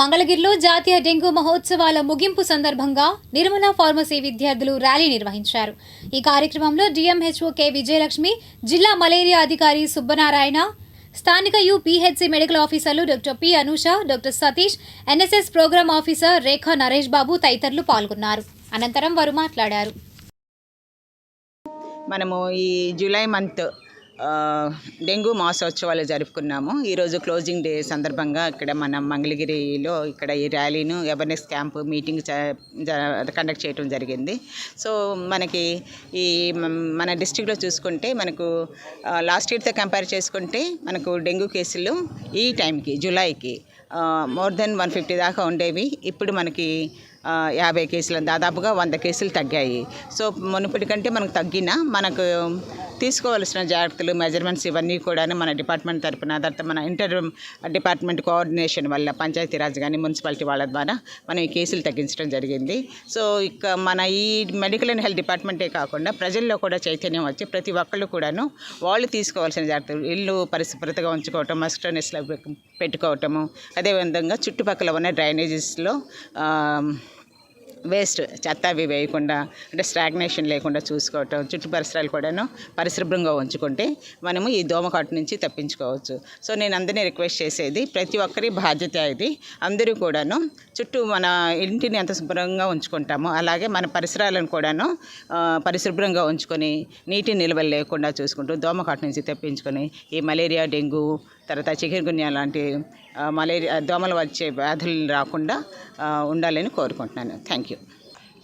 మంగళగిరిలో జాతీయ డెంగ్యూ మహోత్సవాల ముగింపు సందర్భంగా నిర్మల ఫార్మసీ విద్యార్థులు ర్యాలీ నిర్వహించారు. ఈ కార్యక్రమంలో డిఎంహెచ్ఓ కె విజయలక్ష్మి జిల్లా మలేరియా అధికారి సుబ్బనారాయణ స్థానిక యూపీహెచ్సి మెడికల్ ఆఫీసర్లు doctor P Anusha doctor Satish NSS programme officer Rekha Naresh Babu తదితరులు పాల్గొన్నారు. అనంతరం వారు మాట్లాడారు. మనము ఈ జూలై మంత్ డెంగ్యూ మాసోత్సవాలు జరుపుకున్నాము. ఈరోజు క్లోజింగ్ డే సందర్భంగా ఇక్కడ మన మంగళగిరిలో ఇక్కడ ఈ ర్యాలీను అవేర్నెస్ క్యాంప్ మీటింగ్ కండక్ట్ చేయడం జరిగింది. సో మనకి ఈ మన డిస్ట్రిక్ట్లో చూసుకుంటే మనకు లాస్ట్ ఇయర్తో కంపేర్ చేసుకుంటే మనకు డెంగ్యూ కేసులు ఈ టైంకి జూలైకి మోర్ దెన్ వన్ ఫిఫ్టీ దాకా ఉండేవి. ఇప్పుడు మనకి యాభై కేసులు దాదాపుగా వంద కేసులు తగ్గాయి. సో మునుపటి కంటే మనకు తగ్గిన మనకు తీసుకోవాల్సిన జాగ్రత్తలు మెజర్మెంట్స్ ఇవన్నీ కూడా మన డిపార్ట్మెంట్ తరపున తర్వాత మన ఇంటర్ డిపార్ట్మెంట్ కోఆర్డినేషన్ వల్ల పంచాయతీరాజ్ కానీ మున్సిపాలిటీ వాళ్ళ ద్వారా మనం ఈ కేసులు తగ్గించడం జరిగింది. సో ఇక మన ఈ మెడికల్ అండ్ హెల్త్ డిపార్ట్మెంటే కాకుండా ప్రజల్లో కూడా చైతన్యం వచ్చి ప్రతి ఒక్కళ్ళు కూడాను వాళ్ళు తీసుకోవాల్సిన జాగ్రత్తలు ఇల్లు పరిశుభ్రతగా ఉంచుకోవటం మస్టోనెస్లో పెట్టుకోవటము అదేవిధంగా చుట్టుపక్కల ఉన్న డ్రైనేజెస్లో వేస్ట్ చెత్త అవి వేయకుండా అంటే స్టాగ్నేషన్ లేకుండా చూసుకోవటం చుట్టూ పరిసరాలు కూడాను పరిశుభ్రంగా ఉంచుకుంటే మనము ఈ దోమకాటు నుంచి తప్పించుకోవచ్చు. సో నేను అందరినీ రిక్వెస్ట్ చేసేది ప్రతి ఒక్కరి బాధ్యత ఇది. అందరూ కూడాను చుట్టూ మన ఇంటిని ఎంత శుభ్రంగా ఉంచుకుంటామో అలాగే మన పరిసరాలను కూడాను పరిశుభ్రంగా ఉంచుకొని నీటి నిల్వలు లేకుండా చూసుకుంటూ దోమకాటు నుంచి తప్పించుకొని ఈ మలేరియా డెంగ్యూ తర్వాత చికెన్ గున్యా లాంటి మలేరియా దోమలు వచ్చే వ్యాధులు రాకుండా ఉండాలని కోరుకుంటున్నాను. థ్యాంక్ యూ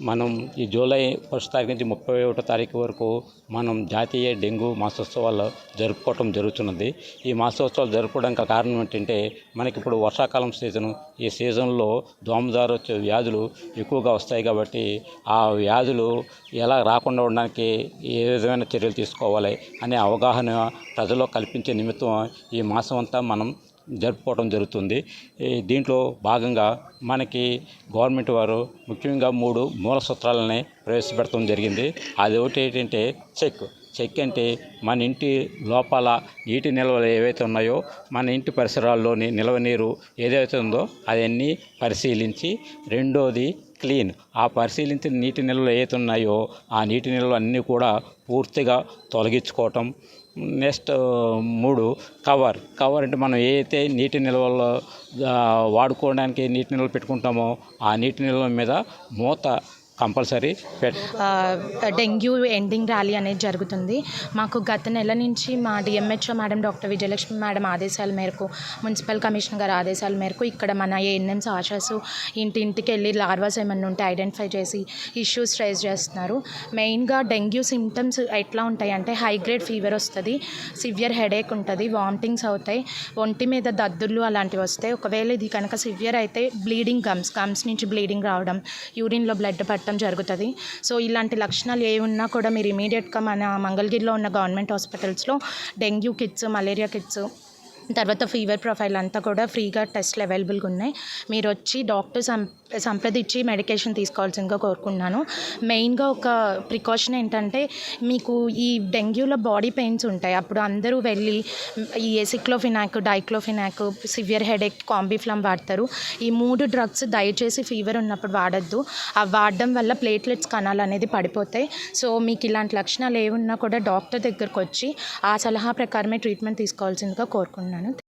మనం ఈ జూలై ఫస్ట్ తారీఖు నుంచి ముప్పై ఒకటో తారీఖు వరకు మనం జాతీయ డెంగ్యూ మాసోత్సవాలు జరుపుకోవటం జరుగుతున్నది. ఈ మాసోత్సవాలు జరుపుకోవడానికి కారణం ఏంటంటే మనకి ఇప్పుడు వర్షాకాలం సీజను. ఈ సీజన్లో దోమదారు వచ్చే వ్యాధులు ఎక్కువగా వస్తాయి కాబట్టి ఆ వ్యాధులు ఎలా రాకుండా ఉండడానికి ఏ విధమైన చర్యలు తీసుకోవాలి అనే అవగాహన ప్రజల్లో కల్పించే నిమిత్తం ఈ మాసం అంతా మనం జరుపుకోవడం జరుగుతుంది. ఈ దీంట్లో భాగంగా మనకి గవర్నమెంట్ వారు ముఖ్యంగా మూడు మూల సూత్రాలని ప్రవేశపెడతాం జరిగింది. అది ఒకటి ఏంటంటే చెక్. చెక్ అంటే మన ఇంటి లోపల నీటి నిల్వలు ఏవైతే ఉన్నాయో మన ఇంటి పరిసరాల్లోని నిల్వ నీరు ఏదైతే ఉందో అవన్నీ పరిశీలించి రెండోది క్లీన్. ఆ పరిశీలించిన నీటి నిల్వలు ఏవైతే ఉన్నాయో ఆ నీటి నిల్వలు అన్నీ కూడా పూర్తిగా తొలగించుకోవటం. నెక్స్ట్ మూడు కవర్. కవర్ అంటే మనం ఏదైతే నీటి నిల్వల్లో వాడుకోవడానికి నీటి నిల్వలు పెట్టుకుంటామో ఆ నీటి నిల్వల మీద మూత కంపల్సరీ. డెంగ్యూ ఎండింగ్ ర్యాలీ అనేది జరుగుతుంది. మాకు గత నెల నుంచి మా DMHO madam doctor Vijayalakshmi madam ఆదేశాల మేరకు మున్సిపల్ కమిషనర్ గారి ఆదేశాల మేరకు ఇక్కడ మన ఏఎన్ఎంస్ ఆశాసు ఇంటి ఇంటికి వెళ్ళి లార్వాస్ ఏమన్నా ఉంటే ఐడెంటిఫై చేసి ఇష్యూస్ రైజ్ చేస్తున్నారు. మెయిన్గా డెంగ్యూ సిమ్టమ్స్ ఎట్లా ఉంటాయి అంటే హై గ్రేడ్ ఫీవర్ వస్తుంది సివియర్ హెడేక్ ఉంటుంది వామిటింగ్స్ అవుతాయి ఒంటి మీద దద్దుర్లు అలాంటివి వస్తాయి. ఒకవేళ ఇది కనుక సివియర్ అయితే బ్లీడింగ్ గమ్స్ గమ్స్ నుంచి బ్లీడింగ్ రావడం యూరిన్లో బ్లడ్ రావటం జరుగుతుంది. సో ఇలాంటి లక్షణాలు ఏ ఉన్నా కూడా మీరు ఇమీడియట్గా మన మంగళగిరిలో ఉన్న గవర్నమెంట్ హాస్పిటల్స్లో డెంగ్యూ కిట్స్ మలేరియా కిట్స్ తర్వాత ఫీవర్ ప్రొఫైల్ అంతా కూడా ఫ్రీగా టెస్ట్లు అవైలబుల్గా ఉన్నాయి. మీరు వచ్చి డాక్టర్ సం సంప్రదించి మెడికేషన్ తీసుకోవాల్సిందిగా కోరుకున్నాను మెయిన్గా ఒక ప్రికాషన్ ఏంటంటే మీకు ఈ డెంగ్యూలో బాడీ పెయిన్స్ ఉంటాయి. అప్పుడు అందరూ వెళ్ళి ఈ aceclofenac diclofenac severe headache Combiflam వాడతారు. ఈ మూడు డ్రగ్స్ దయచేసి ఫీవర్ ఉన్నప్పుడు వాడద్దు. అవి వాడడం వల్ల ప్లేట్లెట్స్ కణాలు అనేది పడిపోతాయి. సో మీకు ఇలాంటి లక్షణాలు ఏమున్నా కూడా డాక్టర్ దగ్గరకు వచ్చి ఆ సలహా ప్రకారమే ట్రీట్మెంట్ తీసుకోవాల్సిందిగా కోరుకున్నాను la.